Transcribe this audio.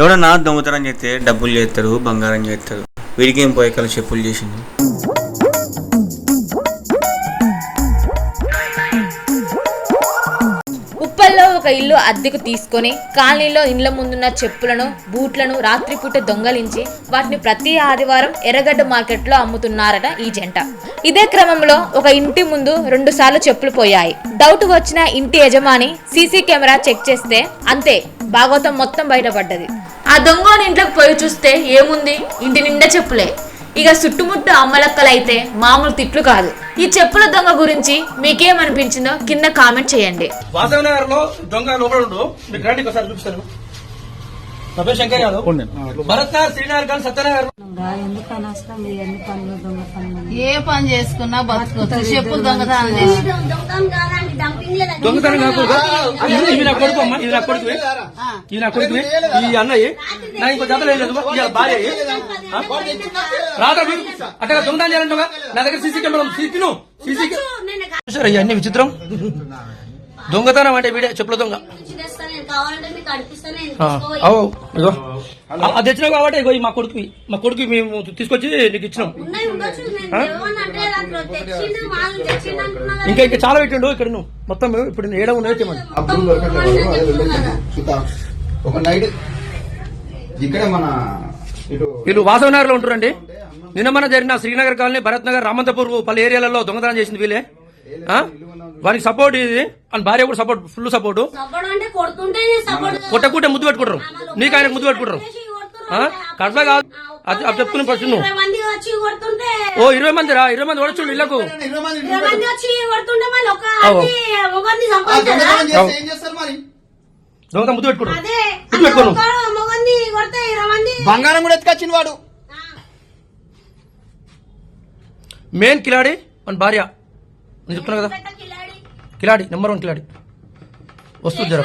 ఎవడన్నా దొంగతనం చేస్తే డబ్బులు చేస్తారు బంగారం చేస్తారు వీడికి ఏం పోయకాల చెప్పులు చేసింది ఉప్పల్లో ఒక ఇల్లు అద్దెకు తీసుకొని కాలనీలో ఇండ్ల ముందున్న చెప్పులను బూట్లను రాత్రిపూట దొంగలించి వాటిని ప్రతి ఆదివారం ఎర్రగడ్డ మార్కెట్లో అమ్ముతున్నారట ఈ జంట. ఇదే క్రమంలో ఒక ఇంటి ముందు రెండు సార్లు చెప్పులు పోయాయి. డౌట్ వచ్చిన ఇంటి యజమాని సీసీ కెమెరా చెక్ చేస్తే అంతే భాగవతం మొత్తం బయటపడ్డది. ఆ దొంగని ఇంట్లోకి పోయి చూస్తే ఏముంది? ఇంటి నిండా చెప్పులే. ఇక చుట్టుముట్టు అమ్మలక్కలైతే మామూలు తిట్లు కాదు. ఈ చెప్పుల దొంగ గురించి మీకేమనిపించిందో కింద కామెంట్ చేయండి. వాసవ నగర్లో దొంగ లోపల ఉండు. మీకు రండి ఒకసారి చూపిస్తాను. నా పేరు శంకర్ యాదవ్. భరత్ నగర్ శ్రీనగర్ కానీ సత్యనగర్. ఎందుకని వస్తాం ఎన్ని పనులు దొంగ పనులు ఏ పని చేసుకున్నా బతుకోవచ్చు చెప్పులు దొంగతనం చేసి దొంగతనం కాకుండా ఇది నా కొడుకు అమ్మ ఇది నా కొడుకు. ఇది నా ఈ అన్నయ్య నా ఇంకో జత లేదు భార్య. ఆ? రాత్రి మీరు అట్లా దొంగతనం చేయాలంటావా నా దగ్గర సీసీ కెమెరా సీసీ సీసీ చూసారా ఇవన్నీ విచిత్రం? దొంగతనం అంటే వీడే చెప్పుల దొంగ. అది తెచ్చినావు కాబట్టి ఇగో మా కొడుకు మా కొడుకు మేము తీసుకొచ్చి నీకు ఇచ్చినాం. ఇంకా ఇంకా చాలా పెట్టిండు ఇక్కడ నువ్వు. మొత్తం ఇప్పుడు ఏడ ఉన్నాయో ఒక నైట్ ఇక్కడ మన ఇటు వీళ్ళు వాసవనగర్లో ఉంటారండి నిన్న మన జరిగిన శ్రీనగర్ కాలనీ భరత్ నగర్ రామంతపూర్ పలు ఏరియాలలో దొంగతనం చేసింది వీళ్ళే. ఆ? వానికి సపోర్ట్ ఇది. అని భార్య కూడా సపోర్ట్ ఫుల్ సపోర్ట్. అంటే కొడుతుంటే సపోర్ట్ కొట్టకుంటే ముద్దు పెట్టుకుంటారు. నీకు ఆయనకు ముద్దు పెట్టుకుంటారు. ఆ? కడప కాదు. అది అది చెప్తున్నా ఫస్ట్ నువ్వు. ఇరవై మంది వచ్చి కొడుతుంటే ఓ ఇరవై మంది రా ఇరవై మంది వడచుండు ఇళ్ళకు. దొంగ ముద్దు పెట్టుకోను. మంది బంగారం కూడా ఎత్తుకొచ్చిన వాడు. మెయిన్ కిలాడి మన భార్య. నేను చెప్తున్నా కదా. కిలాడి? కిలాడి నెంబర్ వన్ కిలాడి. వస్తుంది జర.